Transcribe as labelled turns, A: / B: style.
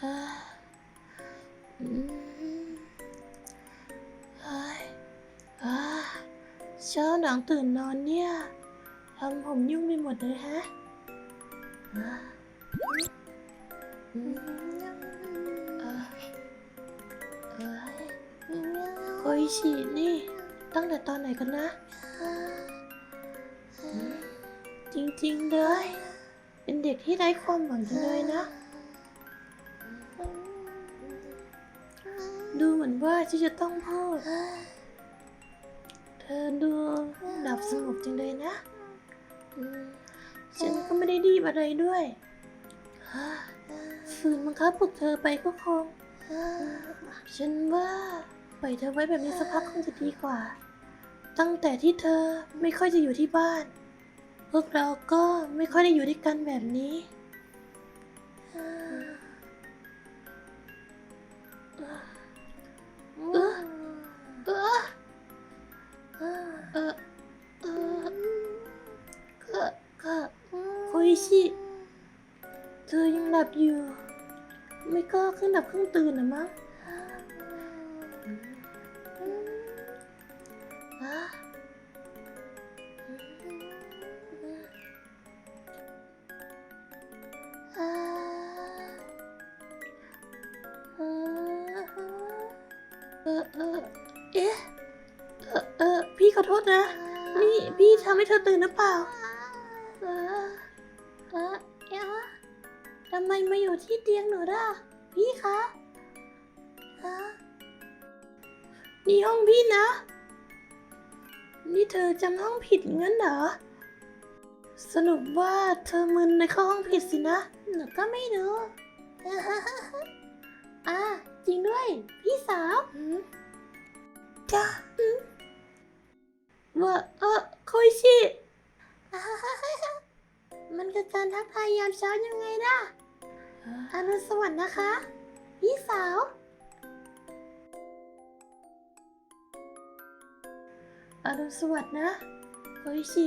A: เฮ้ยเช้าหลังตื่นนอนเนี่ยทำผมยุ่งไปหมดเลยฮะอ่าอืมอ่าเอ้ยโคอิชินี่ ตั้งแต่ตอนไหนกันนะ จริงๆเลย เป็นเด็กที่ไร้ความหวังจังเลยนะ ดูเหมือนว่าที่จะต้องพูดเธอดูดับสงบจังเลยนะอืมฉันก็ไม่ได้ดีบอะไรด้วยฮ่าฝืนบังคับปลุกเธอไปก็คง ฉันว่าปล่อยเธอไว้แบบนี้สักพักคงจะดีกว่า ตั้งแต่ที่เธอไม่ค่อยจะอยู่ที่บ้าน พวกเราก็ไม่ค่อยได้อยู่ด้วยกันแบบนี้ อิชิ เธอยังหลับอยู่ ไม่ก็ขึ้นหลับเครื่องตื่นนะมั้งอะอ่าอ่าเออเออเอ๊ะเออเออพี่ขอโทษนะ นี่พี่ทำให้เธอตื่นหรือเปล่า เออ เออเอ๊ะทำไมมาอยู่ที่เตียงหนูล่ะพี่คะฮะนี่ห้องพี่นะ นี่เธอจำห้องผิดงั้นเหรอ สรุปว่าเธอมึนในเข้าห้องผิดสินะ หนูก็ไม่รู้ อ่าจริงด้วย พี่สาวจ้าว่าเออโคอิชิ มันคือการทักทายยามเช้ายังไงล่ะอรุณสวัสดิ์นะคะ พี่สาว อรุณสวัสดิ์นะโคอิชิ